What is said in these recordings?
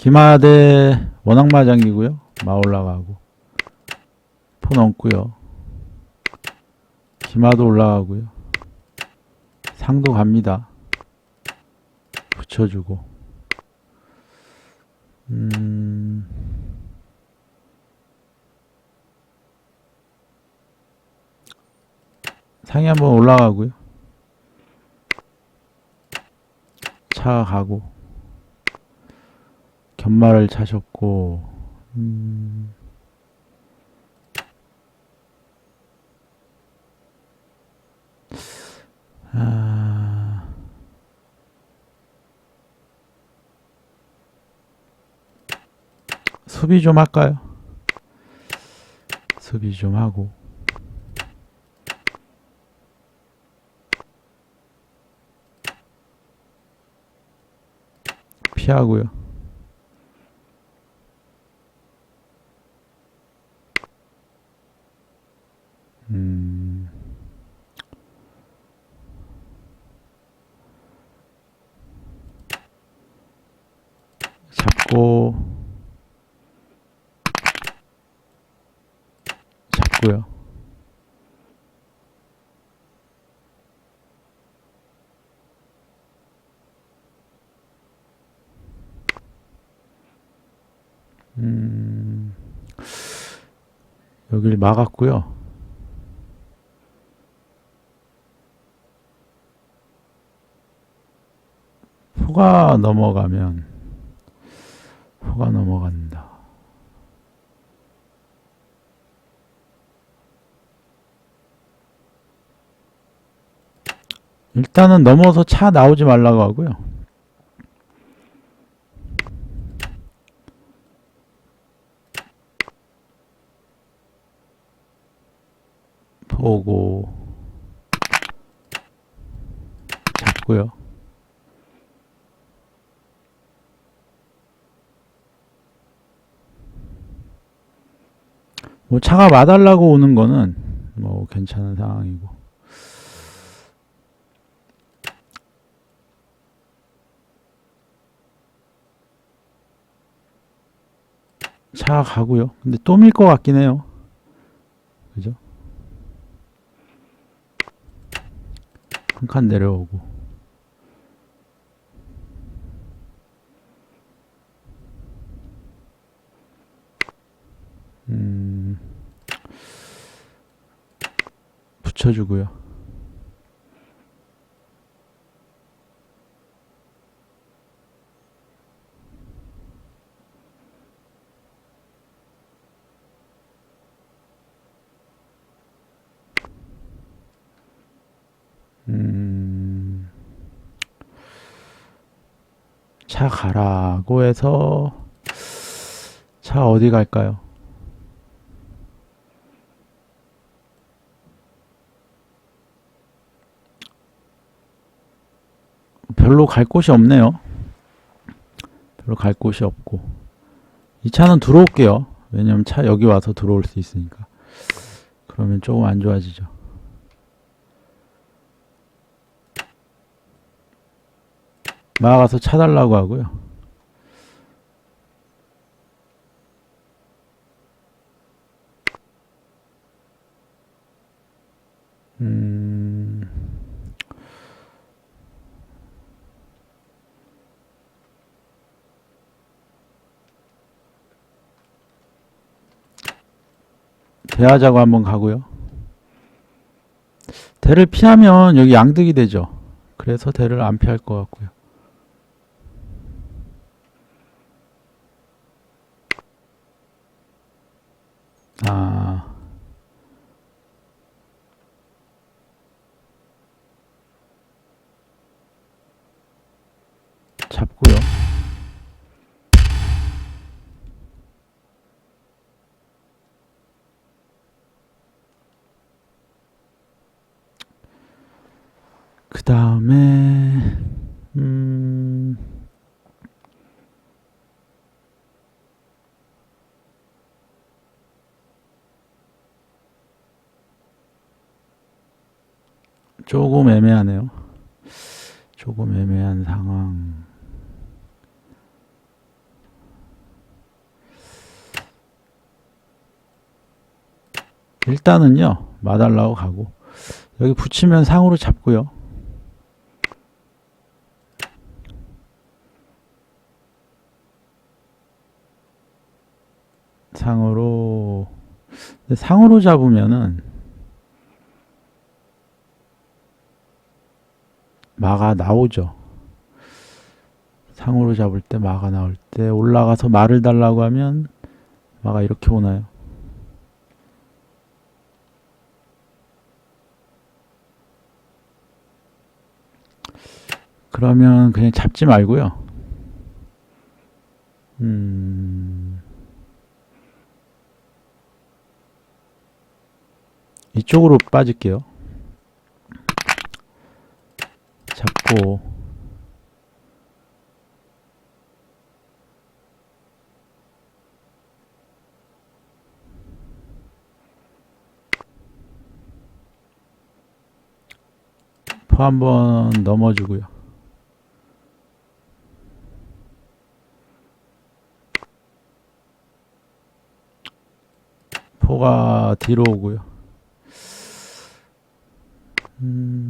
기마대 원앙마장이고요. 마 올라가고 포 넘고요. 기마도 올라가고요. 상도 갑니다. 붙여주고 음... 상이 한번 올라가고요. 차 가고 견마를 차셨고 음... 아... 수비 좀 할까요? 수비 좀 하고 피하고요. 음. 잡고 잡고요. 음, 여길 막았고요. 포가 넘어가면 포가 넘어간다. 일단은 넘어서 차 나오지 말라고 하고요. 보고 잡고요. 뭐 차가 와달라고 오는 거는 뭐 괜찮은 상황이고 차 가고요. 근데 또 밀 것 같긴 해요. 그죠? 한 칸 내려오고 음 붙여주고요. 음, 차 가라고 해서 차 어디 갈까요? 별로 갈 곳이 없네요. 별로 갈 곳이 없고 이 차는 들어올게요. 왜냐면 차 여기 와서 들어올 수 있으니까. 그러면 조금 안 좋아지죠. 나가서 차달라고 하고요. 음, 대하자고 한번 가고요. 대를 피하면 여기 양득이 되죠. 그래서 대를 안 피할 것 같고요. 아. 조금 애매하네요. 조금 애매한 상황. 일단은요. 마달라고 가고 여기 붙이면 상으로 잡고요. 상으로 상으로 잡으면은 마가 나오죠 상으로 잡을 때 마가 나올 때 올라가서 말을 달라고 하면 마가 이렇게 오나요? 그러면 그냥 잡지 말고요. 음, 이쪽으로 빠질게요. 포 한번 넘어주고요. 포가 뒤로 오고요. 음,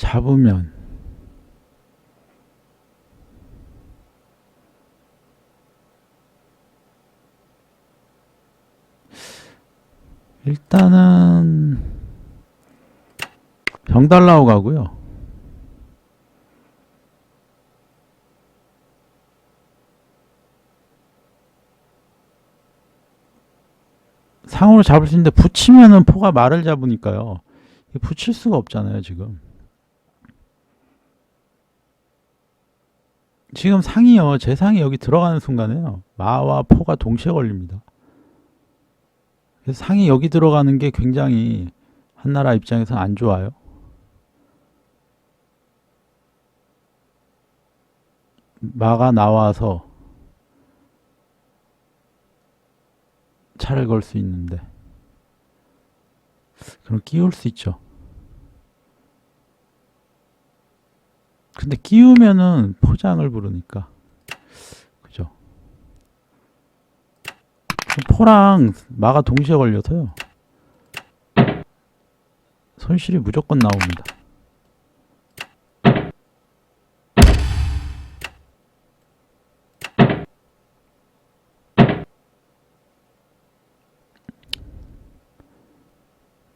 잡으면 일단은 병 달라고 가고요. 상으로 잡을 수 있는데 붙이면은 포가 말을 잡으니까요. 붙일 수가 없잖아요, 지금. 지금 상이요. 제 상이 여기 들어가는 순간에요. 마와 포가 동시에 걸립니다. 그래서 상이 여기 들어가는 게 굉장히 한나라 입장에서 안 좋아요. 마가 나와서 차를 걸 수 있는데 그럼 끼울 수 있죠. 근데 끼우면은 포장을 부르니까 그죠? 포랑 마가 동시에 걸려서요. 손실이 무조건 나옵니다.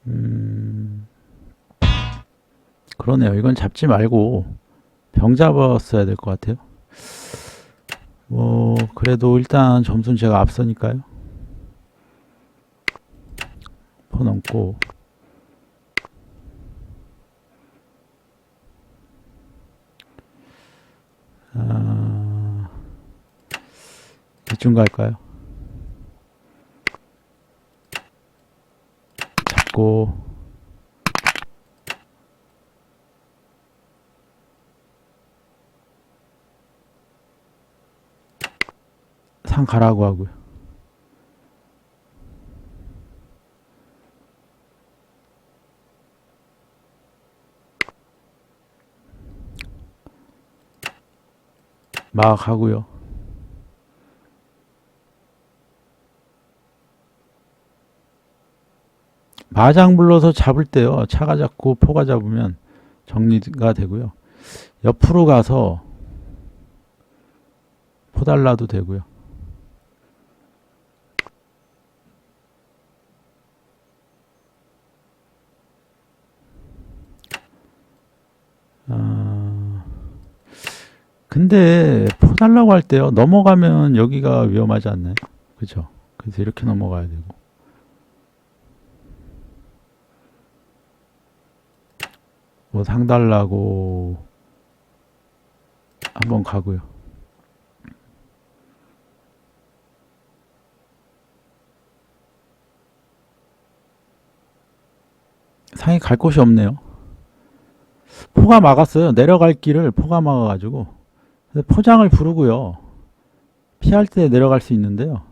음, 그러네요. 이건 잡지 말고 병 잡았어야 될 것 같아요. 뭐 그래도 일단 점수는 제가 앞서니까요. 포 넘고 아, 이쯤 갈까요? 잡고 상 가라고 하고요. 막 하고요. 마장 불러서 잡을 때요. 차가 잡고 포가 잡으면 정리가 되고요. 옆으로 가서 포달라도 되고요. 아, 근데 포 달라고 할 때요. 넘어가면 여기가 위험하지 않나요? 그죠? 그래서 이렇게 넘어가야 되고. 뭐 상 달라고 한번 가고요. 상이 갈 곳이 없네요. 포가 막았어요. 내려갈 길을 포가 막아가지고 포장을 부르고요. 피할 때 내려갈 수 있는데요.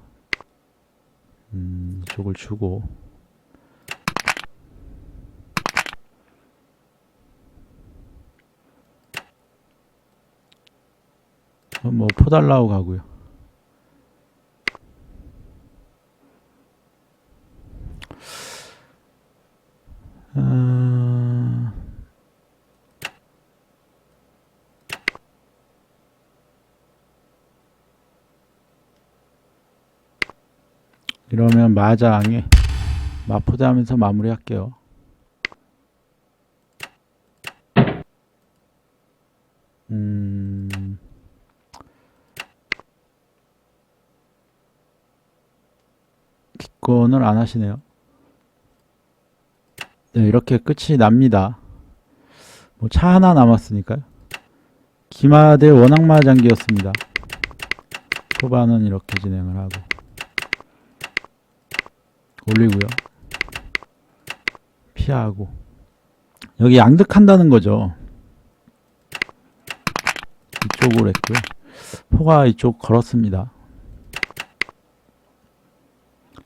음, 이쪽을 주고 뭐 포달라고 가고요. 아, 이러면 마장에 마포대하면서 마무리할게요. 음, 기권을 안 하시네요. 네, 이렇게 끝이 납니다. 뭐 차 하나 남았으니까요. 기마 대 원악마 장기였습니다. 초반은 이렇게 진행을 하고 올리고요. 피하고 여기 양득한다는 거죠. 이쪽으로 했고요. 포가 이쪽 걸었습니다.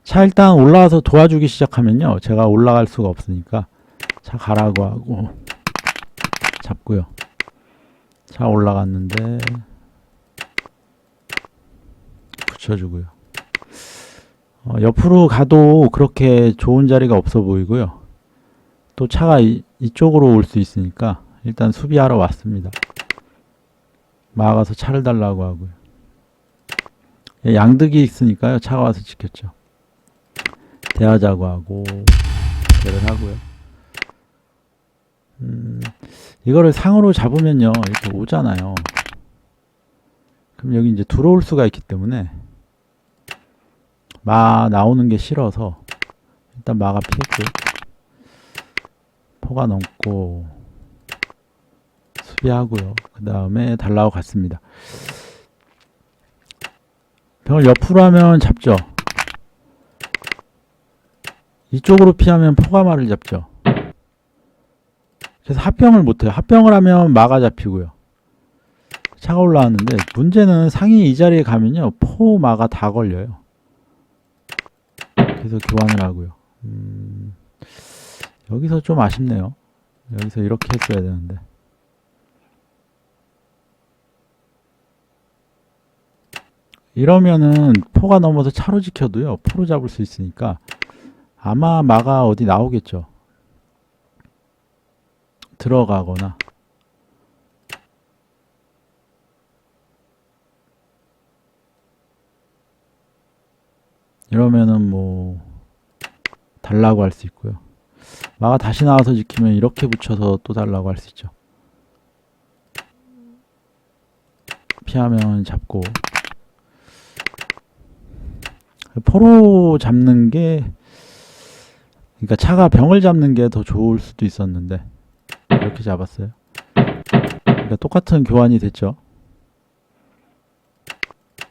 차 일단 올라와서 도와주기 시작하면요. 제가 올라갈 수가 없으니까 차 가라고 하고 잡고요. 차 올라갔는데 붙여주고요. 어, 옆으로 가도 그렇게 좋은 자리가 없어 보이고요. 또 차가 이, 이쪽으로 올 수 있으니까 일단 수비하러 왔습니다. 막아서 차를 달라고 하고요. 예, 양득이 있으니까요. 차가 와서 지켰죠. 대하자고 하고 대를 하고요. 음, 이거를 상으로 잡으면요. 이렇게 오잖아요. 그럼 여기 이제 들어올 수가 있기 때문에 마 나오는 게 싫어서 일단 마가 피했고요. 포가 넘고 수비하고요. 그 다음에 달라고 갔습니다. 병을 옆으로 하면 잡죠. 이쪽으로 피하면 포가 마를 잡죠. 그래서 합병을 못해요. 합병을 하면 마가 잡히고요. 차가 올라왔는데 문제는 상이 이 자리에 가면요. 포 마가 다 걸려요. 그래서 교환을 하고요. 음, 여기서 좀 아쉽네요. 여기서 이렇게 했어야 되는데. 이러면은 포가 넘어서 차로 지켜도요. 포로 잡을 수 있으니까 아마 마가 어디 나오겠죠. 들어가거나 이러면은 뭐 달라고 할 수 있고요. 마가 다시 나와서 지키면 이렇게 붙여서 또 달라고 할 수 있죠. 피하면 잡고 포로 잡는 게 그러니까 차가 병을 잡는 게 더 좋을 수도 있었는데 이렇게 잡았어요. 그러니까 똑같은 교환이 됐죠.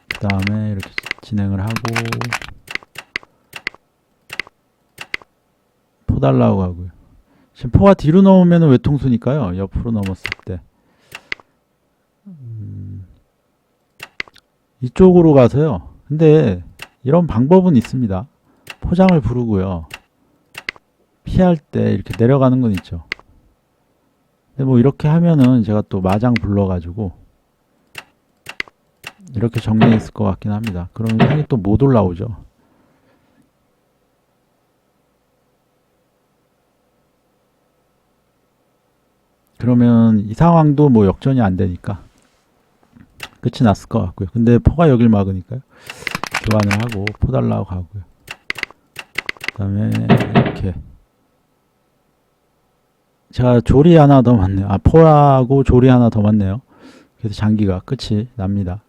그 다음에 이렇게 진행을 하고 포 달라고 하고요. 지금 포가 뒤로 넘으면 외통수니까요. 옆으로 넘었을 때 음, 이쪽으로 가서요. 근데 이런 방법은 있습니다. 포장을 부르고요. 피할 때 이렇게 내려가는 건 있죠. 근데 뭐 이렇게 하면은 제가 또 마장 불러가지고 이렇게 정리했을 것 같긴 합니다. 그러면 상이 또 못 올라오죠. 그러면 이 상황도 뭐 역전이 안 되니까 끝이 났을 것 같고요. 근데 포가 여길 막으니까요. 교환을 하고 포 달라고 가고요. 그 다음에 이렇게 제가 조리 하나 더 맞네요. 아 포하고 조리 하나 더 맞네요. 그래서 장기가 끝이 납니다.